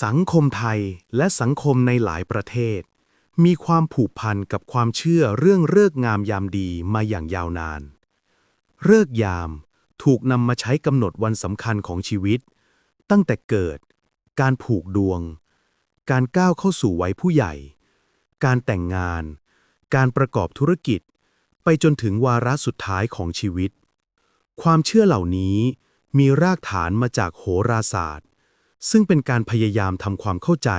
สังคมไทยและสังคมในหลายประเทศ มีความผูกพันกับความเชื่อเรื่องเลิกงามยามดีมาอย่างยาวนาน เลิกยามถูกนำมาใช้กำหนดวันสำคัญของชีวิต ตั้งแต่เกิด การผูกดวง การก้าวเข้าสู่วัยผู้ใหญ่ การแต่งงาน การประกอบธุรกิจ ไปจนถึงวาระสุดท้ายของชีวิต ความเชื่อเหล่านี้มีรากฐานมาจากโหราศาสตร์ ซึ่งเป็นการพยายามทำความเข้าใจ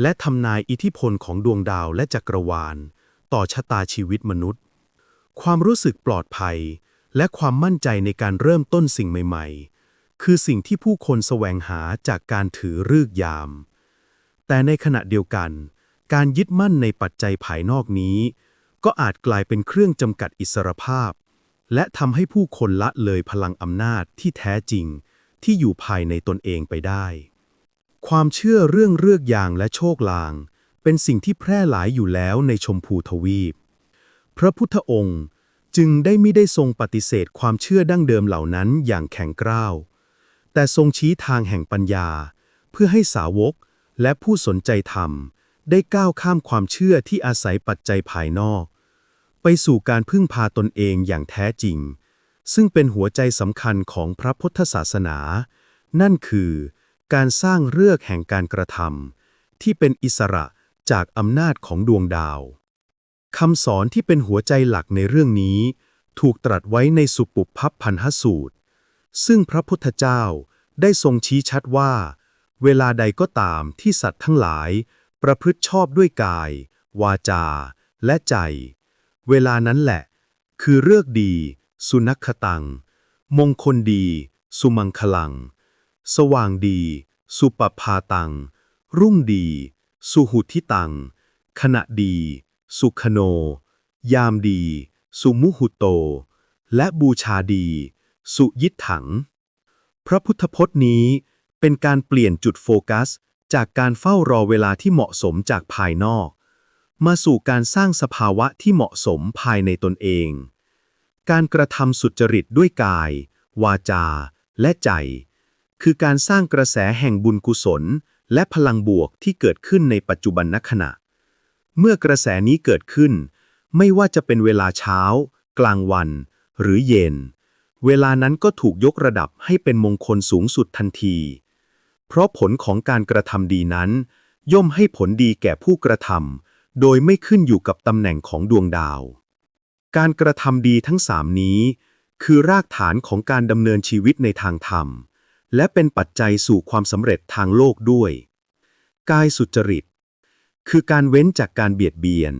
และทำนายอิทธิพลของดวงดาวและจักรวาล ต่อชะตาชีวิตมนุษย์ ความรู้สึกปลอดภัย และความมั่นใจในการเริ่มต้นสิ่งใหม่ ๆ คือสิ่งที่ผู้คนแสวงหาจากการถือฤกษ์ยาม แต่ในขณะเดียวกัน การยึดมั่นในปัจจัยภายนอกนี้ ก็อาจกลายเป็นเครื่องจำกัดอิสรภาพ และทำให้ผู้คนละเลยพลังอำนาจที่แท้จริงที่อยู่ภายในตนเองไปได้ ความเชื่อเรื่องเลือกยางและโชคลาง เป็นสิ่งที่แพร่หลายอยู่แล้วในชมพูทวีป พระพุทธองค์จึงได้ไม่ได้ทรงปฏิเสธความเชื่อดั้งเดิมเหล่านั้นอย่างแข็งกร้าว แต่ทรงชี้ทางแห่งปัญญา เพื่อให้สาวกและผู้สนใจธรรม ได้ก้าวข้ามความเชื่อที่อาศัยปัจจัยภายนอก ไปสู่การพึ่งพาตนเองอย่างแท้จริง ซึ่งเป็นหัวใจสำคัญของพระพุทธศาสนา นั่นคือ การสร้างเรือกแห่งการกระทำที่เป็นอิสระจากอำนาจของดวงดาวคำสอนที่เป็นหัวใจหลักในเรื่องนี้ ถูกตรัสไว้ในสุปุพพพันหสูตร ซึ่งพระพุทธเจ้าได้ทรงชี้ชัดว่า เวลาใดก็ตามที่สัตว์ทั้งหลาย ประพฤติชอบด้วยกาย วาจา และใจ เวลานั้นแหละ คือเลือกดี สุนัขตัง มงคลดี สุมังคลัง สว่างดี สุปภาตัง รุ่งดี สุหุทิตัง ขณะดี สุขโน ยามดี สุมุหุโต และบูชาดี สุยิตถัง พระพุทธพจน์นี้เป็นการเปลี่ยนจุดโฟกัส จากการเฝ้ารอเวลาที่เหมาะสมจากภายนอก มาสู่การสร้างสภาวะที่เหมาะสมภายในตนเอง การกระทำสุจริตด้วยกาย วาจา และใจ คือการสร้างกระแสแห่งบุญกุศล และพลังบวกที่เกิดขึ้นในปัจจุบันนขณะ เมื่อกระแสนี้เกิดขึ้น ไม่ว่าจะเป็นเวลาเช้า กลางวัน หรือเย็น เวลานั้นก็ถูกยกระดับให้เป็นมงคลสูงสุดทันที เพราะผลของการกระทำดีนั้น ย่อมให้ผลดีแก่ผู้กระทำโดยไม่ขึ้นอยู่กับตำแหน่งของดวงดาว การกระทำดีทั้งสามนี้ คือรากฐานของการดำเนินชีวิตในทางธรรม และเป็นปัจจัยสู่ความสำเร็จทางโลกด้วย กายสุจริต คือการเว้นจากการเบียดเบียน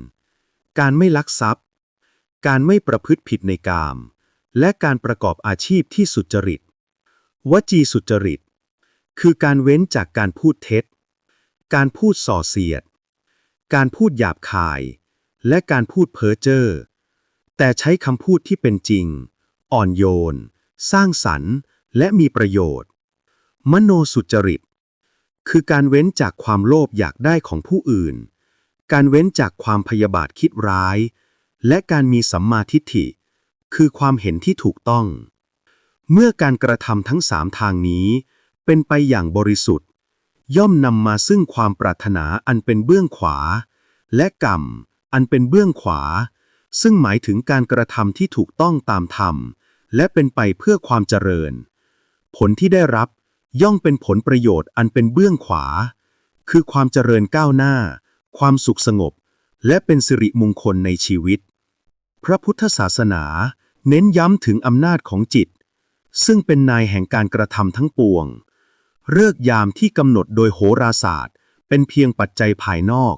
การไม่ลักทรัพย์ การไม่ประพฤติผิดในกาม และการประกอบอาชีพที่สุจริต วจีสุจริต คือการเว้นจากการพูดเท็จ การพูดส่อเสียด การพูดหยาบคาย และการพูดเพ้อเจ้อ แต่ใช้คำพูดที่เป็นจริง อ่อนโยน สร้างสรรค์ และมีประโยชน์ มโนสุจริต คือการเว้นจากความโลภอยากได้ของผู้อื่น การเว้นจากความพยาบาทคิดร้าย และการมีสัมมาทิฏฐิ คือความเห็นที่ถูกต้อง เมื่อการกระทำทั้งสามทางนี้ เป็นไปอย่างบริสุทธิ์ ย่อมนำมาซึ่งความปรารถนาอันเป็นเบื้องขวา และกรรม อันเป็นเบื้องขวา ซึ่งหมายถึงการกระทำที่ถูกต้องตามธรรม และเป็นไปเพื่อความเจริญ ผลที่ได้รับ ย่อมเป็นผลประโยชน์อันเป็นเบื้องขวา คือความเจริญก้าวหน้า ความสุขสงบ และเป็นสิริมงคลในชีวิต พระพุทธศาสนา เน้นย้ำถึงอำนาจของจิต ซึ่งเป็นนายแห่งการกระทำทั้งปวงเลิกยามที่กำหนดโดยโหราศาสตร์ เป็นเพียงปัจจัยภายนอก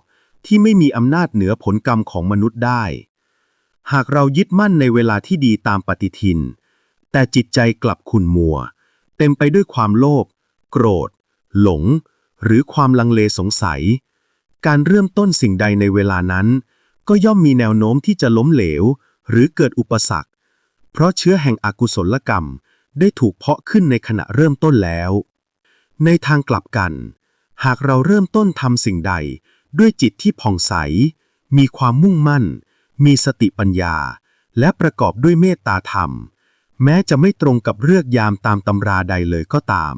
ที่ไม่มีอำนาจเหนือผลกรรมของมนุษย์ได้ หากเรายึดมั่นในเวลาที่ดีตามปฏิทิน แต่จิตใจกลับขุ่นมัว เต็มไปด้วยความโลภ โกรธ หลง หรือความลังเลสงสัย การเริ่มต้นสิ่งใดในเวลานั้น ก็ย่อมมีแนวโน้มที่จะล้มเหลว หรือเกิดอุปสรรค เพราะเชื้อแห่งอกุศลกรรมได้ถูกเพาะขึ้นในขณะเริ่มต้นแล้ว ในทางกลับกัน หากเราเริ่มต้นทำสิ่งใด ด้วยจิตที่ผ่องใส มีความมุ่งมั่น มีสติปัญญา และประกอบด้วยเมตตาธรรม แม้จะไม่ตรงกับเลือกยามตามตำราใดเลยก็ตาม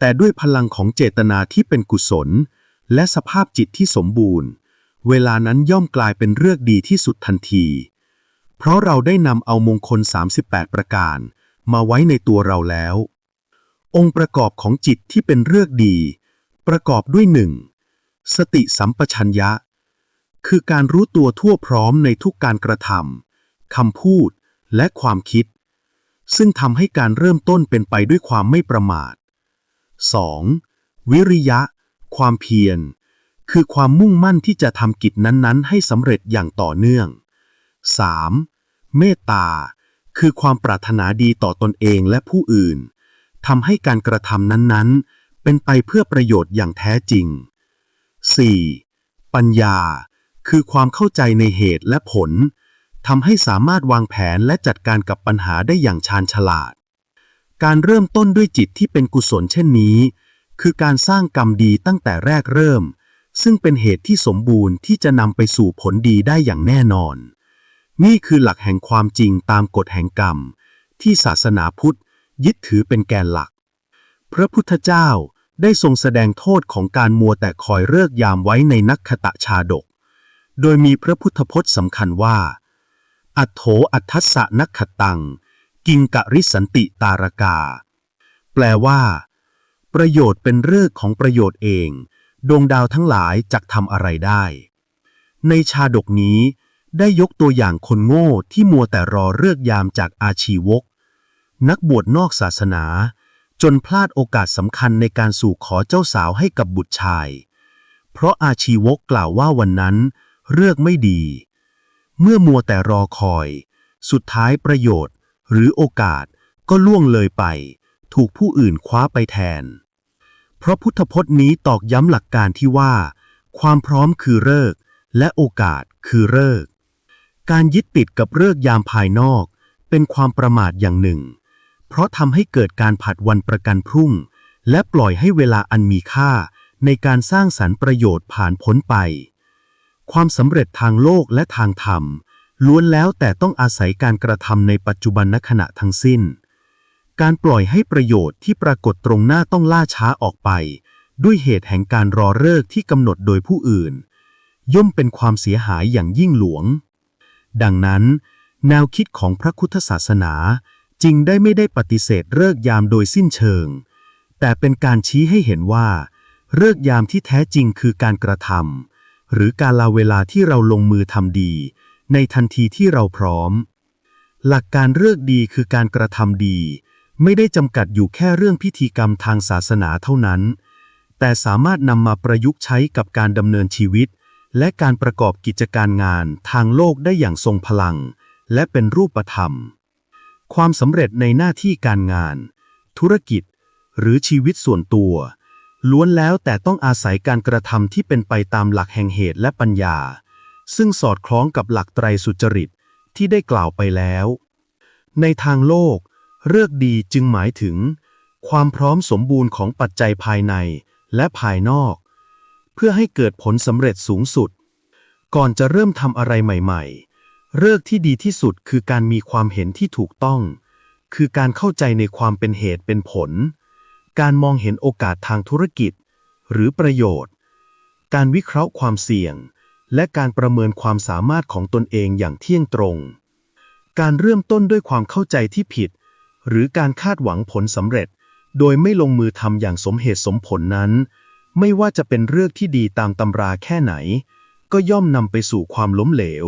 แต่ด้วยพลังของเจตนาที่เป็นกุศล และสภาพจิตที่สมบูรณ์ เวลานั้นย่อมกลายเป็นเรื่องดีที่สุดทันที เพราะเราได้นำเอามงคล 38 ประการ มาไว้ในตัวเราแล้ว องค์ประกอบของจิตที่เป็นเรื่องดี ประกอบด้วยหนึ่งสติสัมปชัญญะ คือการรู้ตัวทั่วพร้อมในทุกการกระทำคำพูดและความคิด ซึ่งทำให้การเริ่มต้นเป็นไปด้วยความไม่ประมาท 2. วิริยะ ความเพียร คือความมุ่งมั่นที่จะทำกิจนั้นๆ ให้สำเร็จอย่างต่อเนื่อง 3. เมตตา คือความปรารถนาดีต่อตนเองและผู้อื่นทำให้การกระทำนั้นๆ เป็นไปเพื่อประโยชน์อย่างแท้จริง 4. ปัญญา คือความเข้าใจในเหตุและผลทำให้สามารถวางแผนและจัดการกับปัญหาได้อย่างชาญฉลาด การเริ่มต้นด้วยจิตที่เป็นกุศลเช่นนี้ คือการสร้างกรรมดีตั้งแต่แรกเริ่ม ซึ่งเป็นเหตุที่สมบูรณ์ที่จะนำไปสู่ผลดีได้อย่างแน่นอน นี่คือหลักแห่งความจริงตามกฎแห่งกรรม ที่ศาสนาพุทธยึดถือเป็นแกนหลัก พระพุทธเจ้าได้ทรงแสดงโทษของการมัวแต่คอยเลิกยามไว้ในนักขตะชาดก โดยมีพระพุทธพจน์สำคัญว่า อัตโถอัทัสสะนักขตัง กิงกะริสันติตารกา แปลว่า ประโยชน์เป็นเรื่องของประโยชน์เอง ดวงดาวทั้งหลายจักทำอะไรได้ ในชาดกนี้ได้ยกตัวอย่างคนโง่ที่มัวแต่รอเลือกยามจากอาชีวก นักบวชนอกศาสนา จนพลาดโอกาสสำคัญในการสู่ขอเจ้าสาวให้กับบุตรชาย เพราะอาชีวกกล่าวว่าวันนั้นเลือกไม่ดี เมื่อมัวแต่รอคอย สุดท้ายประโยชน์ หรือโอกาสก็ล่วงเลยไป ถูกผู้อื่นคว้าไปแทน เพราะพุทธพจน์นี้ตอกย้ำหลักการที่ว่า ความพร้อมคือเลิกและโอกาสคือเลิกการยึดติดกับเลิกยามภายนอก เป็นความประมาทอย่างหนึ่ง เพราะทำให้เกิดการผัดวันประกันพรุ่ง และปล่อยให้เวลาอันมีค่าในการสร้างสรรค์ประโยชน์ผ่านพ้นไป ความสำเร็จทางโลกและทางธรรม ล้วนแล้วแต่ต้องอาศัยการกระทำในปัจจุบันขณะทั้งสิ้น การปล่อยให้ประโยชน์ที่ปรากฏตรงหน้าต้องล่าช้าออกไป ด้วยเหตุแห่งการรอเลิกที่กำหนดโดยผู้อื่น ย่อมเป็นความเสียหายอย่างยิ่งหลวง ดังนั้น แนวคิดของพระพุทธศาสนาจึงได้ไม่ได้ปฏิเสธเลิกยามโดยสิ้นเชิง แต่เป็นการชี้ให้เห็นว่าเลิกยามที่แท้จริงคือการกระทำหรือการลาเวลาที่เราลงมือทำดี ในทันทีที่เราพร้อม หลักการเลิกดีคือการกระทำดี ไม่ได้จำกัดอยู่แค่เรื่องพิธีกรรมทางศาสนาเท่านั้น แต่สามารถนำมาประยุกต์ใช้กับการดำเนินชีวิต และการประกอบกิจการงานทางโลกได้อย่างทรงพลัง และเป็นรูปธรรม ความสำเร็จในหน้าที่การงาน ธุรกิจ หรือชีวิตส่วนตัวล้วนแล้วแต่ต้องอาศัยการกระทำที่เป็นไปตามหลักแห่งเหตุและปัญญา ซึ่งสอดคล้องกับหลักไตรสุจริตที่ได้กล่าวไปแล้ว ในทางโลก เลือกดีจึงหมายถึง ความพร้อมสมบูรณ์ของปัจจัยภายในและภายนอก เพื่อให้เกิดผลสำเร็จสูงสุด ก่อนจะเริ่มทำอะไรใหม่ ๆ เลิกที่ดีที่สุดคือการมีความเห็นที่ถูกต้อง คือการเข้าใจในความเป็นเหตุเป็นผล การมองเห็นโอกาสทางธุรกิจ หรือประโยชน์ การวิเคราะห์ความเสี่ยง และการประเมินความสามารถของตนเองอย่างเที่ยงตรง การเริ่มต้นด้วยความเข้าใจที่ผิด หรือการคาดหวังผลสำเร็จ โดยไม่ลงมือทำอย่างสมเหตุสมผลนั้น ไม่ว่าจะเป็นเรื่องที่ดีตามตำราแค่ไหน ก็ย่อมนำไปสู่ความล้มเหลว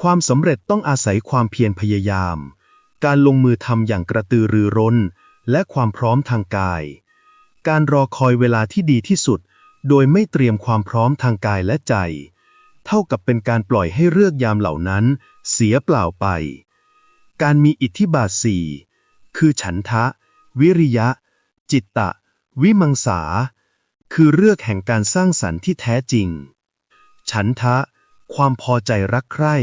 ความสำเร็จต้องอาศัยความเพียรพยายาม การลงมือทำอย่างกระตือรือร้น และความพร้อมทางกาย การรอคอยเวลาที่ดีที่สุด โดยไม่เตรียมความพร้อมทางกายและใจ เท่ากับเป็นการปล่อยให้เลือกยามเหล่านั้น เสียเปล่าไป การมีอิทธิบาทสี่คือฉันทะ วิริยะ จิตตะ วิมังสา คือเลือกแห่งการสร้างสรรค์ที่แท้จริง ฉันทะ ความพอใจรักใคร่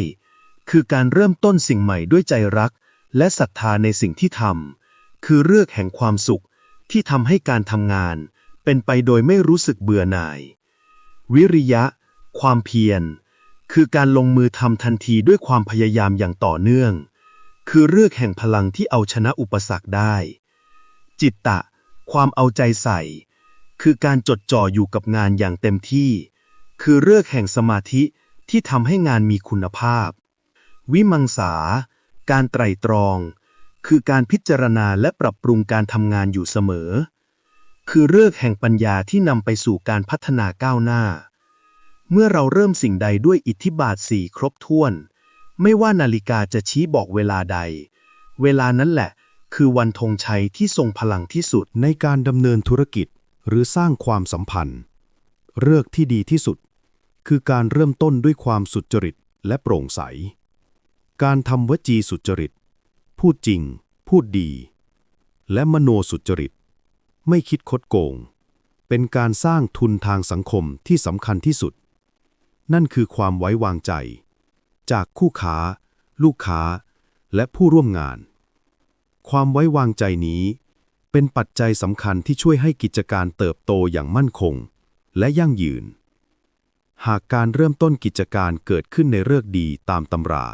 คือการเริ่มต้นสิ่งใหม่ด้วยใจรัก และศรัทธาในสิ่งที่ทำคือเลือกแห่งความสุขที่ทำให้การทำงาน เป็นไปโดยไม่รู้สึกเบื่อหน่าย วิริยะ ความเพียร คือการลงมือทำทันทีด้วยความพยายามอย่างต่อเนื่อง คือเลือกแห่งพลังที่เอาชนะอุปสรรคได้ จิตตะ ความเอาใจใส่ คือการจดจ่ออยู่กับงานอย่างเต็มที่ คือเลิกษ์แห่งสมาธิที่ทำให้งานมีคุณภาพ วิมังสา การไตรตรอง คือการพิจารณาและปรับปรุงการทำงานอยู่เสมอ คือเลิกษ์แห่งปัญญาที่นำไปสู่การพัฒนาก้าวหน้า เมื่อเราเริ่มสิ่งใดด้วยอิทธิบาทสี่ครบถ้วน ไม่ว่านาฬิกาจะชี้บอกเวลาใด เวลานั้นแหละ คือวันธงชัยที่ทรงพลังที่สุดในการดำเนินธุรกิจหรือสร้างความสัมพันธ์ เลือกที่ดีที่สุด คือการเริ่มต้นด้วยความสุจริตและโปร่งใส การทำวจีสุจริต พูดจริง พูดดี และมโนสุจริต ไม่คิดคดโกง เป็นการสร้างทุนทางสังคมที่สำคัญที่สุด นั่นคือความไว้วางใจ จากคู่ค้า ลูกค้า และผู้ร่วมงาน ความไว้วางใจนี้ เป็นปัจจัยสำคัญที่ช่วยให้กิจการเติบโตอย่างมั่นคง และยั่งยืน หากการเริ่มต้นกิจการเกิดขึ้นในเลิกษ์ดีตามตำรา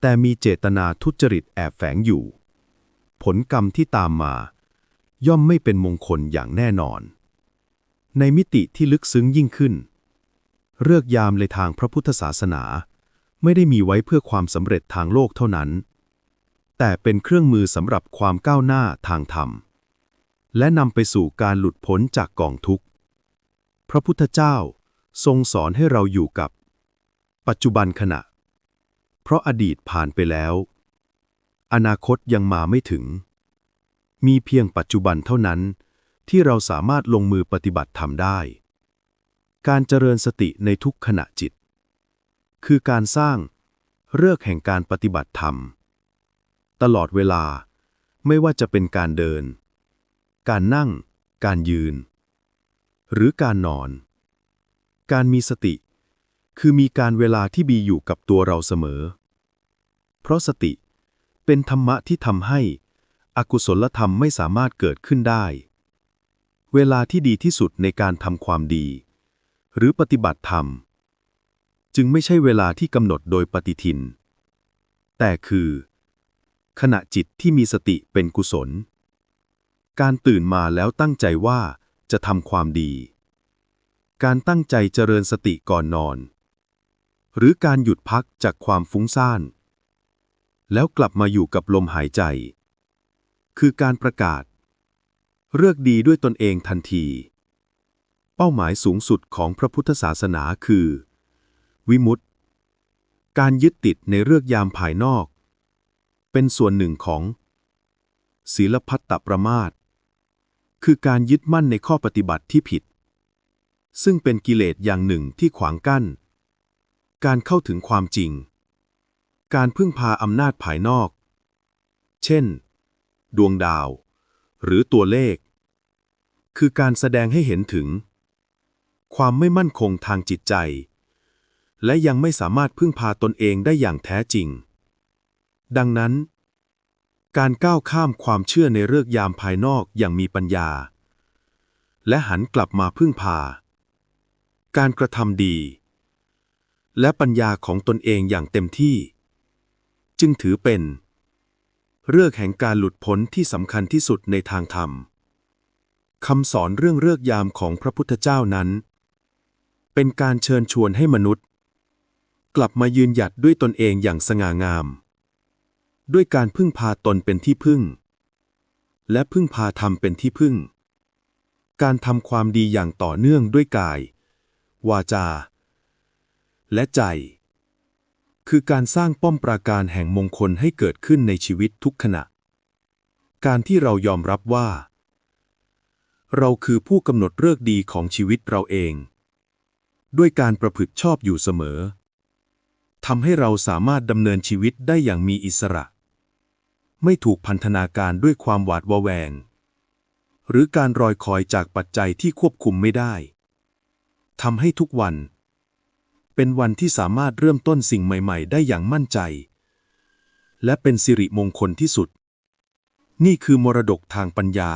แต่มีเจตนาทุจริตแอบแฝงอยู่ ผลกรรมที่ตามมา ย่อมไม่เป็นมงคลอย่างแน่นอน ในมิติที่ลึกซึ้งยิ่งขึ้น เลิกยามในทางพระพุทธศาสนา ไม่ได้มีไว้เพื่อความสำเร็จทางโลกเท่านั้น แต่เป็นเครื่องมือสำหรับความก้าวหน้าทางธรรม และนำไปสู่การหลุดพ้นจากกองทุกข์ พระพุทธเจ้าทรงสอนให้เราอยู่กับ ปัจจุบันขณะ เพราะอดีตผ่านไปแล้ว อนาคตยังมาไม่ถึง มีเพียงปัจจุบันเท่านั้นที่เราสามารถลงมือปฏิบัติทำได้ การเจริญสติในทุกขณะจิต คือการสร้างเลิกแห่งการปฏิบัติธรรม ตลอดเวลาไม่ว่าจะเป็นการเดิน การนั่ง การยืน หรือการนอน การมีสติ คือมีการเวลาที่บีอยู่กับตัวเราเสมอ เพราะสติเป็นธรรมะที่ทำให้อกุศลธรรมไม่สามารถเกิดขึ้นได้ เวลาที่ดีที่สุดในการทำความดี หรือปฏิบัติธรรม จึงไม่ใช่เวลาที่กำหนดโดยปฏิทิน แต่คือ ขณะจิตที่มีสติเป็นกุศล การตื่นมาแล้วตั้งใจว่าจะทำความดี การตั้งใจเจริญสติก่อนนอน หรือการหยุดพักจากความฟุ้งซ่าน แล้วกลับมาอยู่กับลมหายใจ คือการประกาศเลือกดีด้วยตนเองทันที ป้าหมายสูงสุดของพระพุทธศาสนาคือ วิมุตติ การยึดติดในเลือกยามภายนอก เป็นส่วนหนึ่งของ ศีลพัตตประมาทคือการยึดมั่นในข้อปฏิบัติที่ผิด ซึ่งเป็นกิเลสอย่างหนึ่งที่ขวางกั้น การเข้าถึงความจริง การพึ่งพาอำนาจภายนอก เช่น ดวงดาว หรือตัวเลข คือการแสดงให้เห็นถึง ความไม่มั่นคงทางจิตใจ และยังไม่สามารถพึ่งพาตนเองได้อย่างแท้จริง ดังนั้น การก้าวข้ามความเชื่อในเรื่องยามภายนอกอย่างมีปัญญา และหันกลับมาพึ่งพา การกระทำดี และปัญญาของตนเองอย่างเต็มที่ จึงถือเป็น เรื่องแห่งการหลุดพ้นที่สำคัญที่สุดในทางธรรมคำสอนเรื่องเลือกยามของพระพุทธเจ้านั้น เป็นการเชิญชวนให้มนุษย์ กลับมายืนหยัดด้วยตนเองอย่างสง่างาม ด้วยการพึ่งพาตนเป็นที่พึ่ง และพึ่งพาธรรมเป็นที่พึ่ง การทำความดีอย่างต่อเนื่องด้วยกาย วาจา และใจ คือการสร้างป้อมปราการแห่งมงคลให้เกิดขึ้นในชีวิตทุกขณะ การที่เรายอมรับว่า เราคือผู้กำหนดเลือกดีของชีวิตเราเอง ด้วยการประพฤติชอบอยู่เสมอทำให้เราสามารถดำเนินชีวิตได้อย่างมีอิสระ ไม่ถูกพันธนาการด้วยความหวาดระแวง หรือการรอยคอยจากปัจจัยที่ควบคุมไม่ได้ทำให้ทุกวัน เป็นวันที่สามารถเริ่มต้นสิ่งใหม่ ๆ ได้อย่างมั่นใจ และเป็นสิริมงคลที่สุด นี่คือมรดกทางปัญญา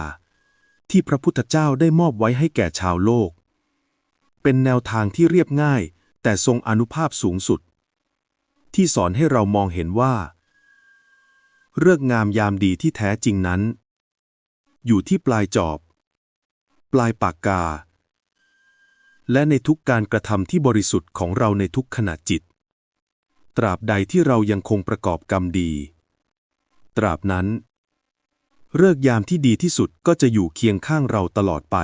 ที่พระพุทธเจ้าได้มอบไว้ให้แก่ชาวโลก เป็นแนวทางที่เรียบง่าย แต่ทรงอนุภาพสูงสุด ที่สอนให้เรามองเห็นว่า เรื่องงามยามดีที่แท้จริงนั้น อยู่ที่ปลายจอบ ปลายปากกา และในทุกการกระทำที่บริสุทธิ์ของเราในทุกขณะจิต ตราบใดที่เรายังคงประกอบกรรมดี ตราบนั้นเลิกษ์ยามที่ดีที่สุดก็จะอยู่เคียงข้างเราตลอดไป